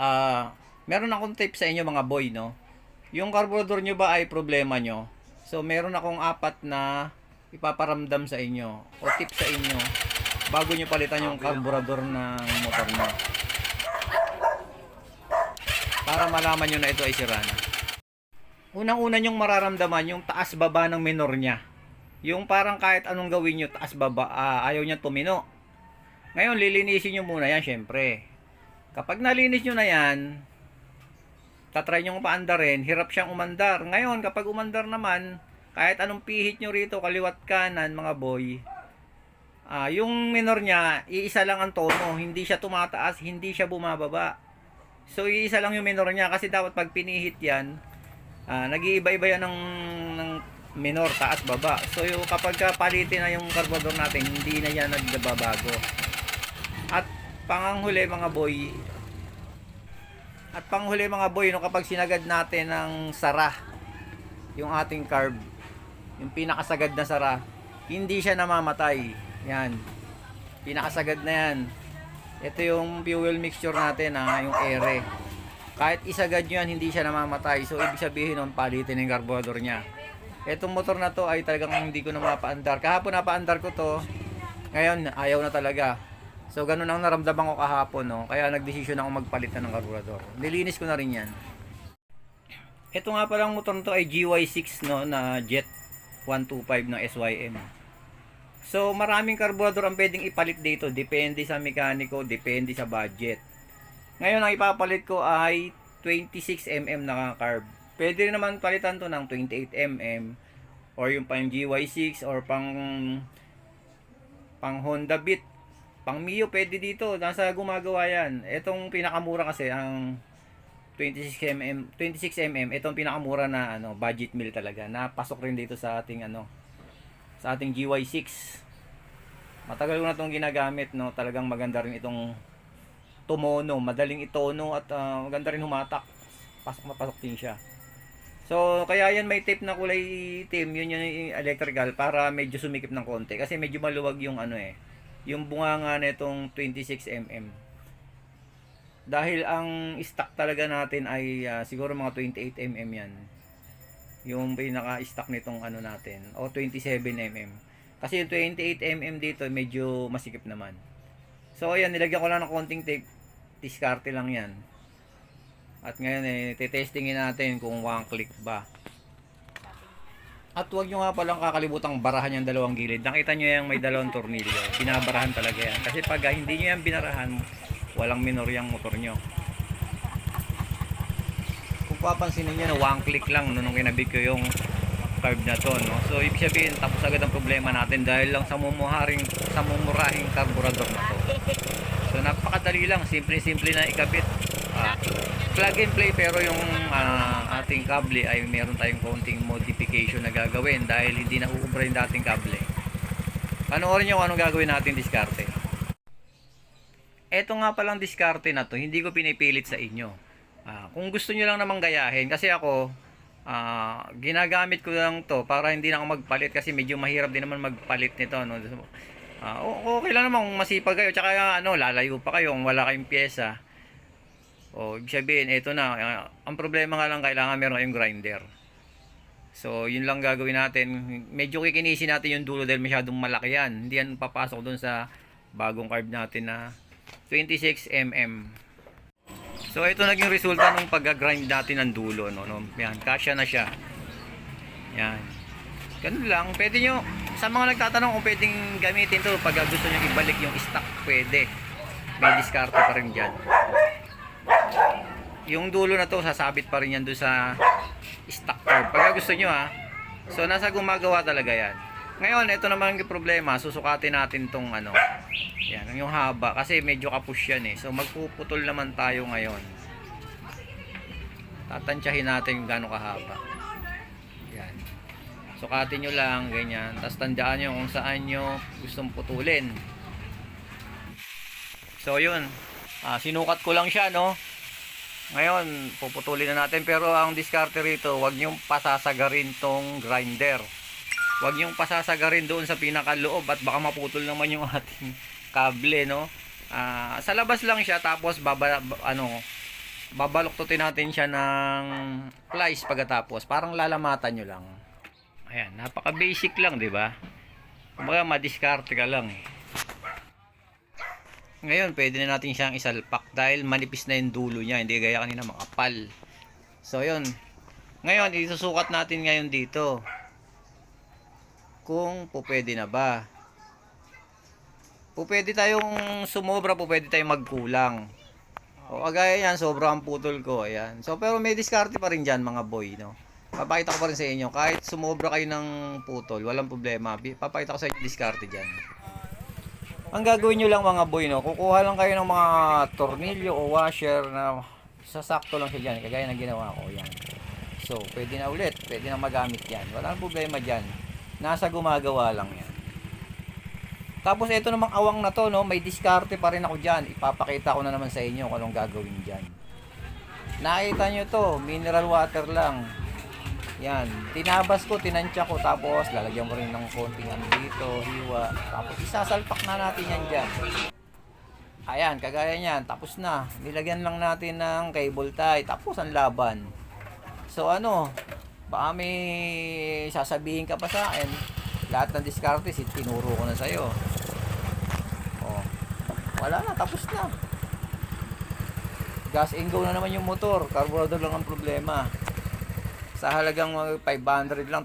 ah, meron akong tip sa inyo mga boy, no? Yung carburetor nyo ba ay problema nyo? So, meron akong apat na ipaparamdam sa inyo o tip sa inyo bago nyo palitan yung carburetor ng motor nyo. Para malaman nyo na ito ay sira na. Unang-una nyong mararamdaman yung taas-baba ng minor niya. Yung parang kahit anong gawin nyo, taas-baba, ah, ayaw niya tumino. Ngayon, lilinisin nyo muna yan, syempre. Kapag nalinis nyo na yan, tatry nyo paandarin, hirap siyang umandar. Ngayon, kapag umandar naman, kahit anong pihit nyo rito, kaliwat kanan, mga boy, ah yung minor niya, iisa lang ang tono. Hindi siya tumataas, hindi siya bumababa. So, iisa lang yung minor niya kasi dapat pag pinihit yan, ah nag-iiba-iba yan ng, ng minor, taas, baba. So, yung, kapag ka palitin na yung carburetor natin, hindi na yan nagbabago. Panganghuli mga boy, at panghuli mga boy, no, kapag sinagad natin ng sara, yung ating carb, yung pinakasagad na sara, hindi siya namamatay. Yan. Pinakasagad na yan. Ito yung fuel mixture natin, ha, yung ere. Kahit isagad nyo yan, hindi siya namamatay. So, ibig sabihin nun, palitin yung carburetor niya. Itong motor na to ay talagang hindi ko na mapaandar. Kahapon napaandar ko to. Ngayon, ayaw na talaga. So, ganun ang naramdaman ko kahapon, no? Kaya nagdesisyon ako magpalit na ng carburetor. Nilinis ko na rin yan. Ito nga palang motor to ay GY6, no? Na Jet 125 ng SYM. So, maraming carburetor ang pwedeng ipalit dito. Depende sa mekaniko, depende sa budget. Ngayon, ang ipapalit ko ay 26mm na carb. Pwede rin naman palitan to ng 28mm or yung pang GY6 or pang pang Honda Beat pang Mio pwede dito. Nasa gumagawa yan. Itong pinakamura kasi ang 26mm 26mm itong pinakamura na ano budget meal talaga. Napasok rin dito sa ating ano sa ating GY6 matagal ko na itong ginagamit no? Talagang maganda rin itong tumono madaling itono at ah, maganda rin humatak. Pasok na pasok din siya. So, kaya yan may tape na kulay itim, yun yung electrical para medyo sumikip ng konti. Kasi medyo maluwag yung ano eh, yung bunganga nitong 26mm. Dahil ang stock talaga natin ay ah, siguro mga 28mm yan. Yung pinaka-stock nitong ano natin, o 27mm. Kasi yung 28mm dito medyo masikip naman. So, ayan, nilagyan ko lang ng konting tape. Diskarte lang yan. At ngayon eh, titestingin natin kung one click ba. At huwag nyo nga palang kakalimutan barahan yung dalawang gilid. Nakita nyo yung may dalawang tornilyo. Binabarahan talaga yan. Kasi pag ah, hindi nyo yan binarahan, walang minor yung motor nyo. Kung papansinin nyo na one click lang no, nung kinabig ko yung carb na to. No? So, ibig sabihin, tapos agad ang problema natin dahil lang sa mumuharing, sa mumurahing carburetor na to. So, napakadali lang. Simple-simple na ikabit. Ah, plug and play pero yung ah, ating kable ay meron tayong konting modification na gagawin dahil hindi na uubra yung dating kable. Panoorin nyo kung anong gagawin natin diskarte. Ito nga palang diskarte na to, hindi ko pinipilit sa inyo. Ah, kung gusto nyo lang namang gayahin, kasi ako, ah, ginagamit ko lang to para hindi na ako magpalit kasi medyo mahirap din naman magpalit nito. No? O- okay lang naman kung masipag kayo, tsaka ano, lalayo pa kayo kung wala kayong pyesa. O, ibig sabihin, ito na. ah, ang problema nga lang, kailangan meron kayong grinder. So, yun lang gagawin natin. Medyo kikinisin natin yung dulo dahil masyadong malaki yan. Hindi yan papasok dun sa bagong carb natin na 26mm. So, ito naging resulta ng pag-grind natin ng dulo. No? No? Yan, kasya na siya. Yan. Ganun lang. Pwede nyo, sa mga nagtatanong kung pwedeng gamitin to pag gusto nyo ibalik yung stock, pwede. May diskarte pa rin dyan yung dulo na to sasabit pa rin yan doon sa stock curve. Pag gusto nyo ha so nasa gumagawa talaga yan. Ngayon ito naman yung problema. Susukatin natin tong ano yan yung haba. Kasi medyo kapush yan eh. So magpuputol naman tayo ngayon. Tatansyahin natin gano'ng kahaba. Yan. Sukatin nyo lang ganyan. Tapos tandaan nyo kung saan nyo gustong putulin. So yun. Ah, sinukat ko lang siya no ngayon, puputulin na natin. Pero ang diskarte rito, huwag niyong pasasagarin tong grinder. Huwag niyong pasasagarin doon sa pinakaloob at baka maputol naman yung ating kable, no? Ah, sa labas lang siya tapos baba, ano, babaluktutin natin siya ng plies pagkatapos. Parang lalamatan nyo lang. Ayan, napaka basic lang, di ba? Kumbaga, madiskarte ka lang eh. Ngayon, pwede na natin siyang isalpak dahil manipis na yung dulo niya, hindi gaya kanina makapal. So, yun. Ngayon, isusukat natin ngayon dito. Kung po na ba. Po tayong sumobra, po tayong magkulang. O kagaya yan, sobrang putol ko. Ayan. So, pero may diskarte pa rin dyan, mga boy, no? Papakita ko pa rin sa inyo. Kahit sumobra kayo ng putol, walang problema. Papakita ko sa inyo diskarte dyan. Ang gagawin nyo lang mga boy, no? Kukuha lang kayo ng mga tornilyo o washer na sasakto lang siya dyan. Kagaya ng ginawa ko. Yan. So, pwede na ulit. Pwede na magamit yan. Walang problema dyan. Nasa gumagawa lang yan. Tapos ito namang awang na to, no, may diskarte pa rin ako diyan. Ipapakita ko na naman sa inyo kung anong gagawin diyan. Nakita nyo to, mineral water lang. Yan, tinabas ko, tinansya ko, tapos lalagyan mo rin ng konting ano dito, hiwa. Tapos isasalpak na natin yan dyan. Ayan, kagaya niyan, tapos na. Nilagyan lang natin ng cable tie, tapos ang laban. So ano, baka may sasabihin ka pa sa akin. Lahat ng diskarte, si tinuro ko na sa'yo. Oh, wala na, tapos na. Gas and go na naman yung motor. Carburetor lang ang problema. Sa halagang mga 500 lang,